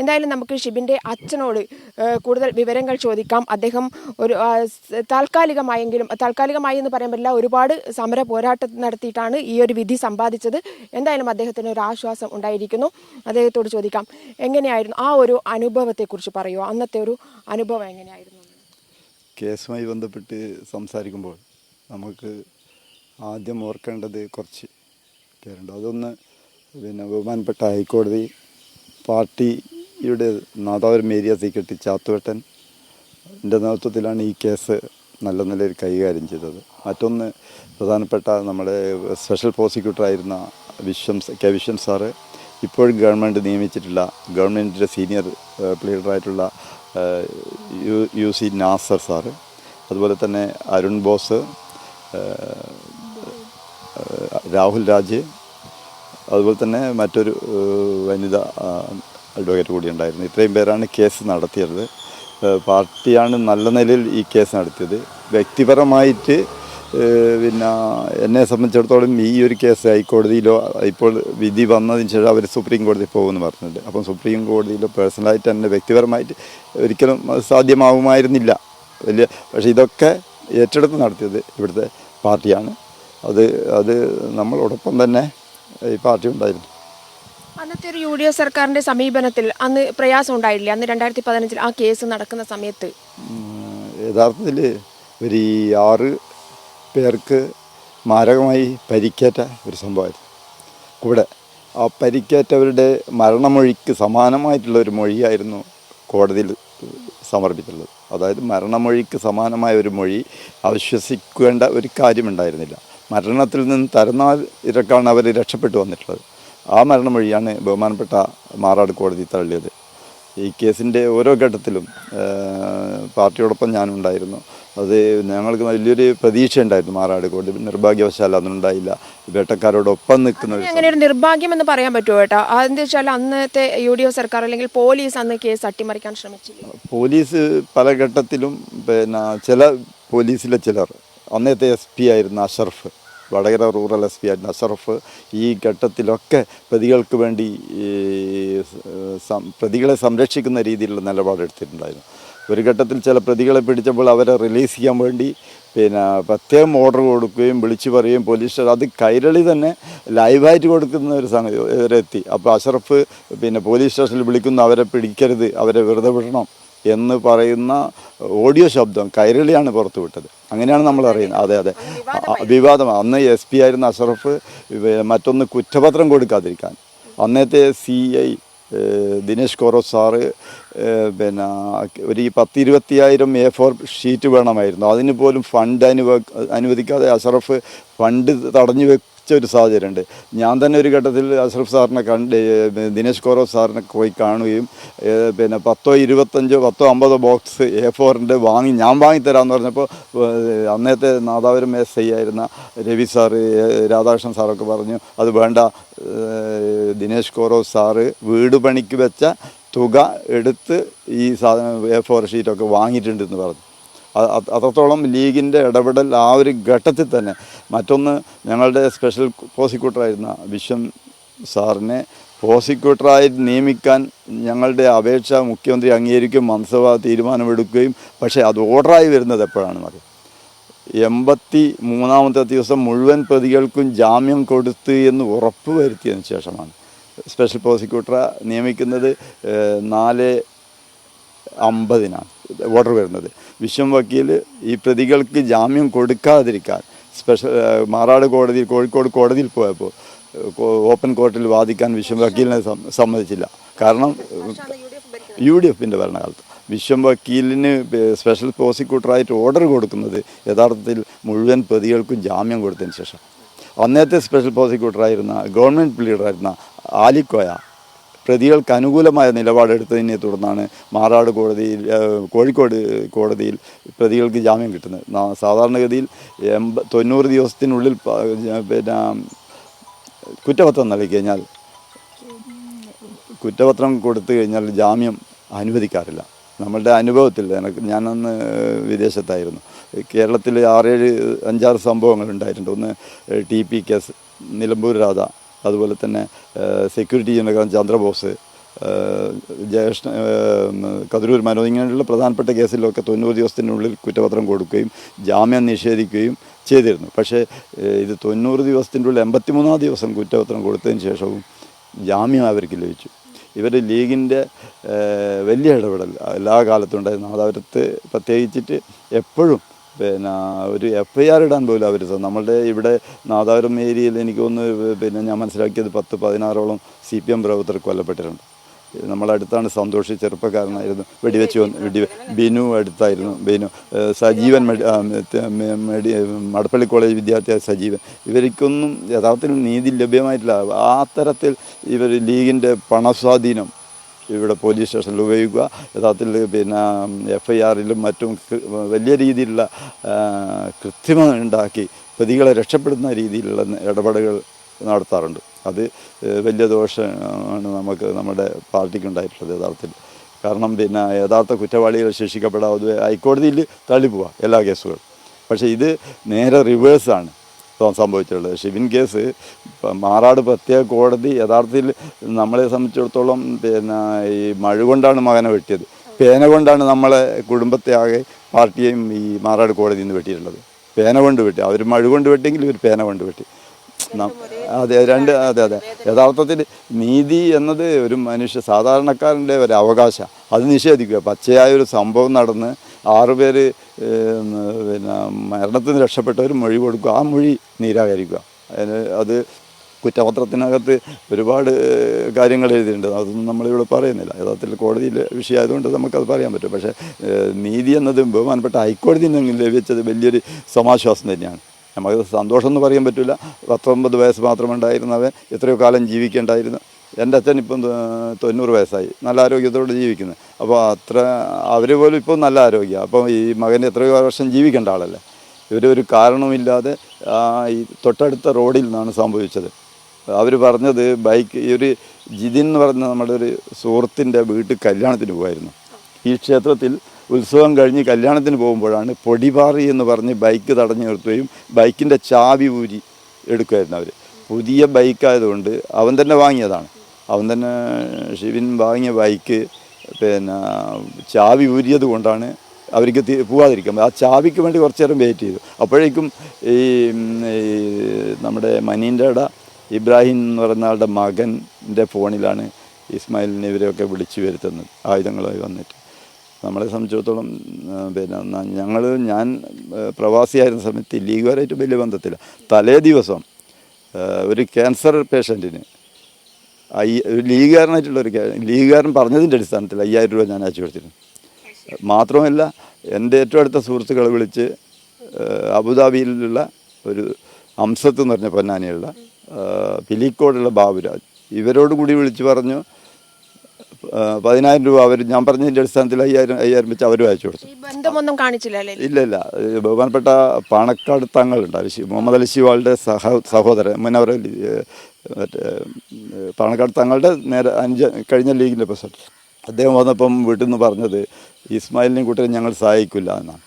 എന്തായാലും നമുക്ക് ഷിബിന്റെ അച്ഛനോട് കൂടുതൽ വിവരങ്ങൾ ചോദിക്കാം. അദ്ദേഹം ഒരു താൽക്കാലികമായെങ്കിലും താൽക്കാലികമായി എന്ന് പറയാൻ പറ്റില്ല ഒരുപാട് സമര പോരാട്ടം നടത്തിയിട്ടാണ് ഈ ഒരു വിധി സമ്പാദിച്ചത്. എന്തായാലും അദ്ദേഹത്തിന് ഒരു ആശ്വാസം ഉണ്ടായിരിക്കുന്നു. അദ്ദേഹത്തോട് ചോദിക്കാം എങ്ങനെയായിരുന്നു ആ ഒരു അനുഭവത്തെക്കുറിച്ച് പറയുമോ അന്നത്തെ ഒരു അനുഭവം എങ്ങനെയായിരുന്നു? കേസുമായി ബന്ധപ്പെട്ട് സംസാരിക്കുമ്പോൾ നമുക്ക് ആദ്യം ഓർക്കേണ്ടത് കുറച്ച് പേരുണ്ട്. അതൊന്ന് പിന്നെ ബഹുമാനപ്പെട്ട ഹൈക്കോടതി പാർട്ടിയുടെ നാദാപുരം ഏരിയ സെക്രട്ടറി ചാത്തുവേട്ടൻ എന്റെ നേതൃത്വത്തിലാണ് ഈ കേസ് നല്ല നിലയിൽ കൈകാര്യം ചെയ്തത്. മറ്റൊന്ന് പ്രധാനപ്പെട്ട നമ്മുടെ സ്പെഷ്യൽ പ്രോസിക്യൂട്ടറായിരുന്ന വിശ്വം കെ വിശ്വം സാറ് ഇപ്പോഴും ഗവൺമെന്റ് നിയമിച്ചിട്ടുള്ള ഗവൺമെന്റിന്റെ senior പ്ലീഡറായിട്ടുള്ള U U C Nasar sir അതുപോലെ തന്നെ അരുൺ ബോസ് രാഹുൽ രാജ് അതുപോലെ തന്നെ മറ്റൊരു വനിത അഡ്വക്കേറ്റ് കൂടി ഉണ്ടായിരുന്നു. ഇത്രയും പേരാണ് കേസ് നടത്തിയത്. പാർട്ടിയാണ് നല്ല നിലയിൽ ഈ കേസ് നടത്തിയത്. വ്യക്തിപരമായിട്ട് പിന്നെ എന്നെ സംബന്ധിച്ചിടത്തോളം ഈ ഒരു കേസ് ഹൈക്കോടതിയിലോ ഇപ്പോൾ വിധി വന്നതിന് ശേഷം അവർ സുപ്രീം കോടതി പോകുമെന്ന് പറഞ്ഞിട്ടുണ്ട്. അപ്പം സുപ്രീം കോടതിയിലോ പേഴ്സണലായിട്ട് എന്നെ വ്യക്തിപരമായിട്ട് ഒരിക്കലും സാധ്യമാവുമായിരുന്നില്ല. വലിയ പക്ഷേ ഇതൊക്കെ ഏറ്റെടുത്ത് നടത്തിയത് ഇവിടുത്തെ പാർട്ടിയാണ്. അത് അത് നമ്മളോടൊപ്പം തന്നെ ഈ പാർട്ടി ഉണ്ടായിരുന്നു. അന്നത്തെ ഒരു യു ഡി എഫ് സർക്കാരിന്റെ സമീപനത്തിൽ അന്ന് പ്രയാസം ഉണ്ടായില്ലേ അന്ന് രണ്ടായിരത്തി പതിനഞ്ചിൽ ആ കേസ് നടക്കുന്ന സമയത്ത്. യഥാർത്ഥത്തിൽ ഒരു ഈ ആറ് പേർക്ക് മാരകമായി പരിക്കേറ്റ ഒരു സംഭവമായിരുന്നു. കൂടെ ആ പരിക്കേറ്റവരുടെ മരണമൊഴിക്ക് സമാനമായിട്ടുള്ള ഒരു മൊഴിയായിരുന്നു കോടതിയിൽ സമർപ്പിച്ചിട്ടുള്ളത്. അതായത് മരണമൊഴിക്ക് സമാനമായ ഒരു മൊഴി അവിശ്വസിക്കേണ്ട ഒരു കാര്യമുണ്ടായിരുന്നില്ല. മരണത്തിൽ നിന്ന് തരുന്നാൽ ഇരക്കാണ് അവർ രക്ഷപ്പെട്ടു വന്നിട്ടുള്ളത്. ആ മരണം വഴിയാണ് ബഹുമാനപ്പെട്ട മാറാട് കോടതി തള്ളിയത്. ഈ കേസിന്റെ ഓരോ ഘട്ടത്തിലും പാർട്ടിയോടൊപ്പം ഞാനുണ്ടായിരുന്നു. അത് ഞങ്ങൾക്ക് വലിയൊരു പ്രതീക്ഷ ഉണ്ടായിരുന്നു മാറാട് കോടതി. നിർഭാഗ്യവശാൽ അതൊന്നുണ്ടായില്ല വേട്ടക്കാരോടൊപ്പം നിൽക്കുന്ന അങ്ങനെ ഒരു നിർഭാഗ്യം എന്ന് പറയാൻ പറ്റുമോ കേട്ടോ അതെന്താ വെച്ചാൽ അന്നത്തെ യു ഡി എഫ് സർക്കാർ അല്ലെങ്കിൽ പോലീസ് അന്ന് കേസ് അട്ടിമറിക്കാൻ ശ്രമിച്ചില്ല? പോലീസ് പല ഘട്ടത്തിലും പിന്നെ ചില പോലീസിലെ ചിലർ അന്നത്തെ എസ് പി ആയിരുന്ന Ashraf Vadakara rural S P ആയിരുന്ന അഷറഫ് ഈ ഘട്ടത്തിലൊക്കെ പ്രതികൾക്ക് വേണ്ടി പ്രതികളെ സംരക്ഷിക്കുന്ന രീതിയിലുള്ള നിലപാടെടുത്തിട്ടുണ്ടായിരുന്നു. ഒരു ഘട്ടത്തിൽ ചില പ്രതികളെ പിടിച്ചപ്പോൾ അവരെ റിലീസ് ചെയ്യാൻ വേണ്ടി പിന്നെ പ്രത്യേകം ഓർഡർ കൊടുക്കുകയും വിളിച്ചു പറയുകയും പോലീസ് അത് കൈരളി തന്നെ ലൈവായിട്ട് കൊടുക്കുന്ന ഒരു സംഗതി വരെ എത്തി അപ്പോൾ അഷറഫ് പിന്നെ പോലീസ് സ്റ്റേഷനിൽ വിളിക്കുന്ന അവരെ പിടിക്കരുത് അവരെ വെറുതെ വിടണം. എന്ന് പറയുന്ന ഓഡിയോ ശബ്ദം കൈരളിയാണ് പുറത്തു വിട്ടത്. അങ്ങനെയാണ് നമ്മൾ അറിയുന്നത്. അതെ അതെ. വിവാദം അന്ന് എസ് പി ആയിരുന്ന അഷറഫ് മറ്റൊന്ന് കുറ്റപത്രം കൊടുക്കാതിരിക്കാൻ. അന്നത്തെ സി ഐ ദിനേശ് കോറോ സാറ് പിന്നെ ഒരു ഈ പത്ത് ഇരുപത്തിയായിരം എ ഫോർ ഷീറ്റ് വേണമായിരുന്നു. അതിന് പോലും ഫണ്ട് അനുവ അനുവദിക്കാതെ അഷറഫ് ഫണ്ട് തടഞ്ഞു വെച്ച ഒരു സാഹചര്യമുണ്ട്. ഞാൻ തന്നെ ഒരു ഘട്ടത്തിൽ അഷ്റഫ് സാറിനെ കണ്ട് ദിനേശ് കോറോ സാറിനെ പോയി കാണുകയും പിന്നെ പത്തോ ഇരുപത്തഞ്ചോ പത്തോ അമ്പതോ ബോക്സ് എ ഫോറിന്റെ വാങ്ങി ഞാൻ വാങ്ങിത്തരാമെന്ന് പറഞ്ഞപ്പോൾ അന്നത്തെ നാദാപുരം എസ് ഐ ആയിരുന്ന രവി സാറ് രാധാകൃഷ്ണൻ സാറൊക്കെ പറഞ്ഞു അത് വേണ്ട ദിനേശ് കോറോ സാറ് വീട് പണിക്ക് വെച്ച തുക എടുത്ത് ഈ സാധനം എ ഫോർ ഷീറ്റൊക്കെ വാങ്ങിയിട്ടുണ്ടെന്ന് പറഞ്ഞു. അത്രത്തോളം ലീഗിന്റെ ഇടപെടൽ ആ ഒരു ഘട്ടത്തിൽ തന്നെ. മറ്റൊന്ന് ഞങ്ങളുടെ സ്പെഷ്യൽ പ്രോസിക്യൂട്ടറായിരുന്ന വിശ്വം സാറിനെ പ്രോസിക്യൂട്ടറായി നിയമിക്കാൻ ഞങ്ങളുടെ അപേക്ഷ മുഖ്യമന്ത്രി അംഗീകരിക്കും മന്ത്രിസഭ തീരുമാനമെടുക്കുകയും പക്ഷേ അത് ഓർഡറായി വരുന്നത് എപ്പോഴാണെന്ന് അറിയാം? എൺപത്തി മൂന്നാമത്തെ ദിവസം മുഴുവൻ പ്രതികൾക്കും ജാമ്യം കൊടുത്ത് എന്ന് ഉറപ്പ് വരുത്തിയതിന് ശേഷമാണ് സ്പെഷ്യൽ പ്രോസിക്യൂട്ടറെ നിയമിക്കുന്നത് നാല് അമ്പതിനാണ് ഓർഡർ വരുന്നത്. വിശ്വം വക്കീൽ ഈ പ്രതികൾക്ക് ജാമ്യം കൊടുക്കാതിരിക്കാൻ സ്പെഷ്യൽ മാറാട് കോടതി കോഴിക്കോട് കോടതിയിൽ പോയപ്പോൾ ഓപ്പൺ കോർട്ടിൽ വാദിക്കാൻ വിശ്വം വക്കീലിനെ സമ്മതിച്ചില്ല. കാരണം യു ഡി എഫിന്റെ ഭരണകാലത്ത്. വിശ്വം വക്കീലിന് സ്പെഷ്യൽ പ്രോസിക്യൂട്ടറായിട്ട് ഓർഡർ കൊടുക്കുന്നത് യഥാർത്ഥത്തിൽ മുഴുവൻ പ്രതികൾക്കും ജാമ്യം കൊടുത്തതിന് ശേഷം. അന്നത്തെ സ്പെഷ്യൽ പ്രോസിക്യൂട്ടറായിരുന്ന ഗവൺമെന്റ് ലീഡറായിരുന്ന ആലിക്കോയ പ്രതികൾക്ക് അനുകൂലമായ നിലപാടെടുത്തതിനെ തുടർന്നാണ് മാറാട് കോടതിയിൽ കോഴിക്കോട് കോടതിയിൽ പ്രതികൾക്ക് ജാമ്യം കിട്ടുന്നത്. സാധാരണഗതിയിൽ എൺപ തൊണ്ണൂറ് ദിവസത്തിനുള്ളിൽ പിന്നെ കുറ്റപത്രം നൽകി കഴിഞ്ഞാൽ കുറ്റപത്രം കൊടുത്തു കഴിഞ്ഞാൽ ജാമ്യം അനുവദിക്കാറില്ല. നമ്മളുടെ അനുഭവത്തിൽ എനിക്ക് ഞാനന്ന് വിദേശത്തായിരുന്നു. കേരളത്തിൽ ആറേഴ് അഞ്ചാറ് സംഭവങ്ങൾ ഉണ്ടായിട്ടുണ്ട്. ഒന്ന് T P case Nilambur Radha അതുപോലെ തന്നെ സെക്യൂരിറ്റി ജനറൽ ചന്ദ്രബോസ് ഏഹ്, കതിരൂർ മനോജ് ഇങ്ങനെയുള്ള പ്രധാനപ്പെട്ട കേസിലൊക്കെ തൊണ്ണൂറ് ദിവസത്തിനുള്ളിൽ കുറ്റപത്രം കൊടുക്കുകയും ജാമ്യം നിഷേധിക്കുകയും ചെയ്തിരുന്നു. പക്ഷേ ഇത് തൊണ്ണൂറ് ദിവസത്തിന്റെ ഉള്ളിൽ എൺപത്തിമൂന്നാം ദിവസം കുറ്റപത്രം കൊടുത്തതിന് ശേഷവും ജാമ്യം അവർക്ക് ലഭിച്ചു. ഇവർ ലീഗിന്റെ വലിയ ഇടപെടൽ എല്ലാ കാലത്തും ഉണ്ടായിരുന്നു നാദാപുരത്ത് പ്രത്യേകിച്ചിട്ട് എപ്പോഴും പിന്നെ ഒരു എഫ് ഐ ആർ ഇടാൻ പോലും അവർ നമ്മളുടെ ഇവിടെ നാദാപുരം ഏരിയയിൽ എനിക്കൊന്ന് പിന്നെ ഞാൻ മനസ്സിലാക്കിയത് പത്ത് പതിനാറോളം സി പി എം പ്രവർത്തകർ കൊല്ലപ്പെട്ടിട്ടുണ്ട്. നമ്മളെ അടുത്താണ് സന്തോഷ് ചെറുപ്പക്കാരനായിരുന്നു. വെടിവെച്ച് വന്ന് വെടി ബിനു അടുത്തായിരുന്നു. ബിനു സജീവൻ മെഡി മടപ്പള്ളി കോളേജ് വിദ്യാർത്ഥി സജീവൻ. ഇവർക്കൊന്നും യഥാർത്ഥത്തിൽ നീതി ലഭ്യമായിട്ടില്ല. ആ തരത്തിൽ ഇവർ ലീഗിന്റെ പണസ്വാധീനം ഇവിടെ പോലീസ് സ്റ്റേഷനിൽ ഉപയോഗിക്കുക. യഥാർത്ഥത്തിൽ പിന്നെ എഫ് ഐ ആറിലും മറ്റും വലിയ രീതിയിലുള്ള കൃത്രിമ ഉണ്ടാക്കി പ്രതികളെ രക്ഷപ്പെടുന്ന രീതിയിലുള്ള ഇടപെടലുകൾ നടത്താറുണ്ട്. അത് വലിയ ദോഷമാണ് നമുക്ക് നമ്മുടെ പാർട്ടിക്ക് ഉണ്ടായിട്ടുള്ളത് യഥാർത്ഥത്തിൽ. കാരണം പിന്നെ യഥാർത്ഥ കുറ്റവാളികൾ ശിക്ഷിക്കപ്പെടാതെ ഹൈക്കോടതിയിൽ തള്ളിപ്പോവുക എല്ലാ കേസുകളും. പക്ഷേ ഇത് നേരെ റിവേഴ്സാണ്. സംഭവിച്ചിട്ടുള്ളത്. ഷിബിൻ കേസ് മാറാട് പ്രത്യേക കോടതി യഥാർത്ഥത്തിൽ നമ്മളെ സംബന്ധിച്ചിടത്തോളം പിന്നെ ഈ മഴ കൊണ്ടാണ് മകനെ വെട്ടിയത്. പേന കൊണ്ടാണ് നമ്മളെ കുടുംബത്തെ ആകെ പാർട്ടിയെയും ഈ മാറാട് കോടതിയിൽ നിന്ന് വെട്ടിയിട്ടുള്ളത്. പേന കൊണ്ട് വെട്ടി. അവർ മഴ കൊണ്ട് വെട്ടിയെങ്കിൽ ഇവർ പേന കൊണ്ട് വെട്ടി. അതെ രണ്ട് അതെ അതെ. യഥാർത്ഥത്തിൽ നീതി എന്നത് ഒരു മനുഷ്യ സാധാരണക്കാരന്റെ ഒരു അവകാശം. അത് നിഷേധിക്കുക. പച്ചയായ ഒരു സംഭവം നടന്ന് ആറുപേര് പിന്നെ മരണത്തിൽ നിന്ന് രക്ഷപ്പെട്ടവർ മൊഴി കൊടുക്കുക. ആ മൊഴി നിരാകരിക്കുക. അതിന് അത് കുറ്റപത്രത്തിനകത്ത് ഒരുപാട് കാര്യങ്ങൾ എഴുതിയിട്ടുണ്ട്. അതൊന്നും നമ്മളിവിടെ പറയുന്നില്ല. യഥാർത്ഥത്തിൽ കോടതിയിൽ വിഷയമായതുകൊണ്ട് നമുക്കത് പറയാൻ പറ്റും. പക്ഷേ നീതി എന്നത് ബഹുമാനപ്പെട്ട ഹൈക്കോടതിയിൽ നിന്ന് ലഭിച്ചത് വലിയൊരു സമാശ്വാസം തന്നെയാണ്. നമുക്ക് സന്തോഷം എന്ന് പറയാൻ പറ്റില്ല പത്തൊമ്പത് വയസ്സ് മാത്രമുണ്ടായിരുന്നവൻ എത്രയോ കാലം ജീവിക്കേണ്ടായിരുന്നു. എന്റെ അച്ഛൻ ഇപ്പം തൊണ്ണൂറ് വയസ്സായി. നല്ല ആരോഗ്യത്തോടെ ജീവിക്കുന്നത് അപ്പോൾ അത്ര അവർ പോലും ഇപ്പോൾ നല്ല ആരോഗ്യം അപ്പോൾ ഈ മകൻ എത്രയോ വർഷം ജീവിക്കേണ്ട ആളല്ലേ? ഇവരൊരു കാരണവുമില്ലാതെ ഈ തൊട്ടടുത്ത റോഡിൽ നിന്നാണ് സംഭവിച്ചത്. അവർ പറഞ്ഞത് ബൈക്ക് ഈ ഒരു ജിതിൻ എന്ന് പറഞ്ഞ നമ്മുടെ ഒരു സുഹൃത്തിന്റെ വീട്ടിൽ കല്യാണത്തിന് പോകുമായിരുന്നു ഈ ക്ഷേത്രത്തിൽ ഉത്സവം കഴിഞ്ഞ് കല്യാണത്തിന് പോകുമ്പോഴാണ് പൊടിപാറി എന്ന് പറഞ്ഞ് ബൈക്ക് തടഞ്ഞു നിർത്തുകയും ബൈക്കിന്റെ ചാവി ഊരി എടുക്കുമായിരുന്നു അവർ. പുതിയ ബൈക്കായതുകൊണ്ട് അവൻ തന്നെ വാങ്ങിയതാണ്. അവൻ തന്നെ ഷിവിൻ വാങ്ങിയ ബൈക്ക് പിന്നെ ചാവി ഊരിയത് കൊണ്ടാണ് അവർക്ക് പോവാതിരിക്കാൻ ആ ചാവിക്ക് വേണ്ടി കുറച്ച് നേരം വെയിറ്റ് ചെയ്തു. അപ്പോഴേക്കും ഈ നമ്മുടെ മനീന്റെ ഇട ഇബ്രാഹിം എന്ന് പറയുന്ന ആളുടെ മകന്റെ ഫോണിലാണ് ഇസ്മായിലിനെ ഇവരെയൊക്കെ വിളിച്ചു വരുത്തുന്നത് ആയുധങ്ങളുമായി വന്നിട്ട്. നമ്മളെ സംബന്ധിച്ചിടത്തോളം പിന്നെ ഞങ്ങൾ ഞാൻ പ്രവാസിയായിരുന്ന സമയത്ത് ലീഗുകാരായിട്ട് വലിയ ബന്ധത്തില്ല. തലേ ദിവസം ഒരു ക്യാൻസർ പേഷ്യന്റിന് ഐ ലീഗുകാരനായിട്ടുള്ളൊരു ലീഗുകാരനായിട്ടുള്ള ഒരു ക്യാ- ലീഗുകാരൻ പറഞ്ഞതിന്റെ അടിസ്ഥാനത്തിൽ അയ്യായിരം രൂപ ഞാൻ അയച്ചു കൊടുത്തിരുന്നു. മാത്രമല്ല എന്റെ ഏറ്റവും അടുത്ത സുഹൃത്തുക്കളെ വിളിച്ച് അബുദാബിയിലുള്ള ഒരു അംസത്ത് എന്ന് പറഞ്ഞ പൊന്നാനിയുള്ള പിലിക്കോടുള്ള ബാബുരാജ്. ഇവരോട് കൂടി വിളിച്ച് പറഞ്ഞു പതിനായിരം രൂപ അവർ ഞാൻ പറഞ്ഞതിന്റെ അടിസ്ഥാനത്തിൽ അയ്യായിരം അയ്യായിരം വെച്ച് അവരും അയച്ചു കൊടുത്തു. ഈ ബന്ധമൊന്നും കാണിച്ചില്ല ഇല്ല ഇല്ല. ബഹുമാനപ്പെട്ട പാണക്കാട് തങ്ങളുണ്ട്. അലി മുഹമ്മദ് അലി ശിവാളുടെ സഹ സഹോദരൻ മുന്നവർ മറ്റേ പാണക്കാട് തങ്ങളുടെ നേരെ അഞ്ച് കഴിഞ്ഞ ലീഗിന്റെ പ്രസിഡന്റ് അദ്ദേഹം വന്നപ്പം വീട്ടിൽ നിന്ന് പറഞ്ഞത് ഇസ്മായിലിനെയും കൂട്ടരെ ഞങ്ങൾ സഹായിക്കില്ല എന്നാണ്.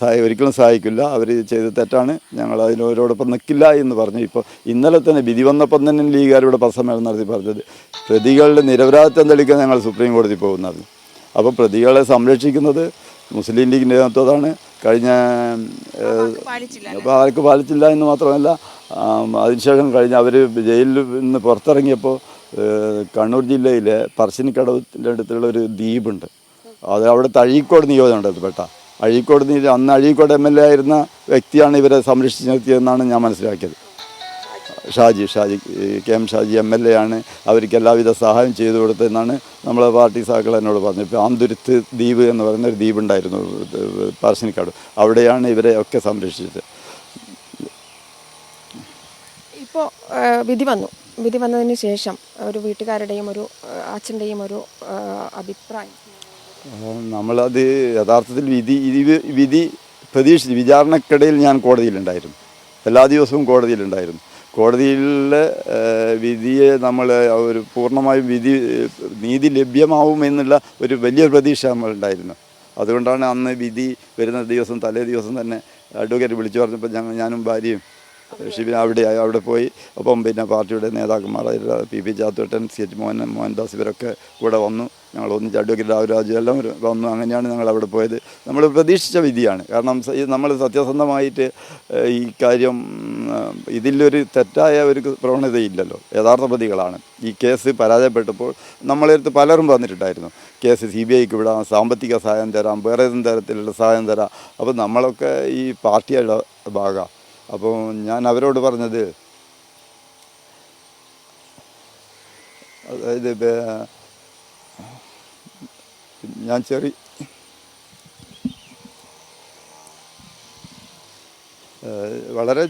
സഹായി ഒരിക്കലും സഹായിക്കില്ല. അവർ ചെയ്ത തെറ്റാണ്. ഞങ്ങൾ അതിനോരോടൊപ്പം നിൽക്കില്ല എന്ന് പറഞ്ഞു. ഇപ്പോൾ ഇന്നലെ തന്നെ വിധി വന്നപ്പം തന്നെ ലീഗുകാരോട് പത്രസമ്മേളനം നടത്തി പറഞ്ഞത് പ്രതികളുടെ നിരപരാധിത്വം തെളിയിക്കാൻ ഞങ്ങൾ സുപ്രീം കോടതി പോകുന്നത് അപ്പോൾ പ്രതികളെ സംരക്ഷിക്കുന്നത് മുസ്ലിം ലീഗിന്റെ നേതൃത്വമാണ്. കഴിഞ്ഞ ആർക്ക് പാലിച്ചില്ല എന്ന് മാത്രമല്ല അതിനുശേഷം കഴിഞ്ഞ് അവർ ജയിലിൽ നിന്ന് പുറത്തിറങ്ങിയപ്പോൾ കണ്ണൂർ ജില്ലയിലെ പറശ്ശിനിക്കടവിന്റെ അടുത്തുള്ള ഒരു ദ്വീപുണ്ട്. അത് അവിടെ അഴീക്കോട് നിയോജനമുണ്ട് പെട്ട അഴീക്കോട് നിയോജനം അന്ന് അഴീക്കോട് എം എൽ എ ആയിരുന്ന വ്യക്തിയാണ് ഇവരെ സംരക്ഷിച്ച് നിർത്തിയതെന്നാണ് ഞാൻ മനസ്സിലാക്കിയത്. Shaji Shaji K M Shaji M L A ആണ് അവർക്ക് എല്ലാവിധ സഹായം ചെയ്തു കൊടുത്തതെന്നാണ് നമ്മളെ പാർട്ടി സാക്കൾ എന്നോട് പറഞ്ഞത്. ഇപ്പോൾ ആന്തുരുത്ത് ദ്വീപ് എന്ന് പറയുന്ന ഒരു ദ്വീപുണ്ടായിരുന്നു പറശ്ശിനിക്കാട് അവിടെയാണ് ഇവരെ ഒക്കെ സംരക്ഷിച്ചത്. ഇപ്പോൾ വിധി വന്നു. വിധി വന്നതിന് ശേഷം ഒരു വീട്ടുകാരുടെയും ഒരു അച്ഛന്റെയും ഒരു അഭിപ്രായം. അപ്പോൾ നമ്മളത് യഥാർത്ഥത്തിൽ വിധി വിധി പ്രതീക്ഷിച്ചു വിചാരണക്കിടയിൽ ഞാൻ കോടതിയിലുണ്ടായിരുന്നു. എല്ലാ ദിവസവും കോടതിയിലുണ്ടായിരുന്നു. കോടതിയിലെ വിധിയെ നമ്മൾ ഒരു പൂർണമായും വിധി നീതി ലഭ്യമാവും എന്നുള്ള ഒരു വലിയ പ്രതീക്ഷ നമ്മളുണ്ടായിരുന്നു. അതുകൊണ്ടാണ് അന്ന് വിധി വരുന്ന ദിവസം തലേ ദിവസം തന്നെ അഡ്വക്കേറ്റ് വിളിച്ചു പറഞ്ഞപ്പോൾ ഞങ്ങൾ ഞാനും ഭാര്യയും ഷിബിൻ അവിടെ അവിടെ പോയി. അപ്പം പിന്നെ പാർട്ടിയുടെ നേതാക്കന്മാരായി P P Chathottan C H Mohan Mohandas ഇവരൊക്കെ കൂടെ വന്നു. ഞങ്ങൾ ഒന്നിച്ച് അഡ്വക്കേറ്റ് രാജു എല്ലാം വന്നു. അങ്ങനെയാണ് ഞങ്ങൾ അവിടെ പോയത്. നമ്മൾ പ്രതീക്ഷിച്ച വിധിയാണ്. കാരണം നമ്മൾ സത്യസന്ധമായിട്ട് ഈ കാര്യം ഇതിലൊരു തെറ്റായ ഒരു പ്രവണതയില്ലല്ലോ. യഥാർത്ഥ പ്രതികളാണ്. ഈ കേസ് പരാജയപ്പെട്ടപ്പോൾ നമ്മളെ അടുത്ത് പലരും വന്നിട്ടുണ്ടായിരുന്നു. കേസ് സി ബി ഐക്ക് വിടാം സാമ്പത്തിക സഹായം തരാം വേറെ ഏതെങ്കിലും തരത്തിലുള്ള സഹായം തരാം. അപ്പോൾ നമ്മളൊക്കെ ഈ പാർട്ടിയുടെ ഭാഗമാണ്. അപ്പോൾ ഞാൻ അവരോട് പറഞ്ഞത് അതായത് ഞാൻ ചെറിയ വളരെ